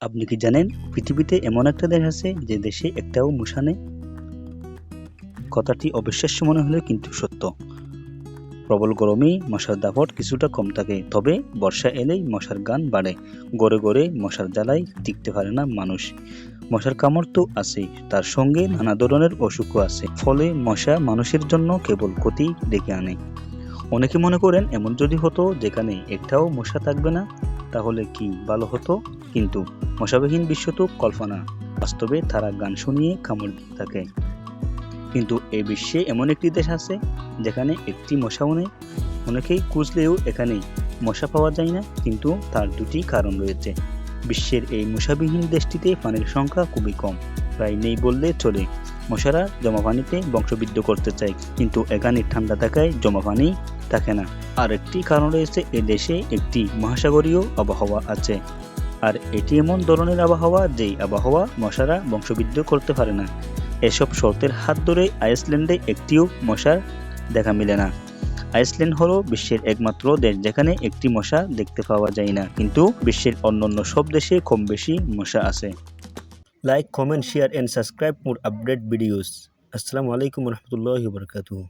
আপনি কি জানেন পৃথিবীতে এমন একটা দেশ আছে যে দেশে একটাও মশা নেই? কথাটি অবিশ্বাস্য মনে হলেও কিন্তু সত্য। প্রবল গরমে মশার দাপট কিছুটা কম থাকে, তবে বর্ষা এলেই মশার গান বাড়ে। গড়ে গড়ে মশার জ্বালায় টিকতে পারে না মানুষ। মশার কামড় তো আছেই, তার সঙ্গে নানা ধরনের অসুখও আছে। ফলে মশা মানুষের জন্য কেবল ক্ষতি ডেকে আনে। অনেকে মনে করেন এমন যদি হতো যেখানে একটাও মশা থাকবে না তাহলে কি ভালো হতো? কিন্তু মশাবিহীন বিশ্ব তো কল্পনা বাস্তবে তারা গান শুনিয়ে কামড় দিতে থাকে। কিন্তু এই বিশ্বে এমন একটি দেশ আছে, যেখানে একটি মশাও নেই অনেকেই খুঁজলেও এখানে মশা পাওয়া যায় না, কিন্তু তার দুটি কারণ রয়েছে। বিশ্বের এই মশাবিহীন দেশটিতে পানির সংখ্যা খুবই কম, প্রায় নেই বললে চলে। মশারা জমা পানিতে বংশবৃদ্ধি করতে চায়, কিন্তু এখানে ঠান্ডা থাকায় জমা পানি থাকে না। আর একটি কারণ রয়েছে এ দেশে একটি মহাসাগরীয় আবহাওয়া আছে। আর এটি এমন ধরনের আবহাওয়া যেই আবহাওয়া মশারা বংশবৃদ্ধি করতে পারে না। এসব শর্তের হাত ধরে আইসল্যান্ডে একটিও মশার দেখা মিলে না। আইসল্যান্ড হলো বিশ্বের একমাত্র দেশ যেখানে একটি মশা দেখতে পাওয়া যায় না। কিন্তু বিশ্বের অন্যান্য সব দেশে কম বেশি মশা আছে। Like comment share and subscribe more update videos আসসালামু আলাইকুম রহমতুল্লাহ বরকাতুহ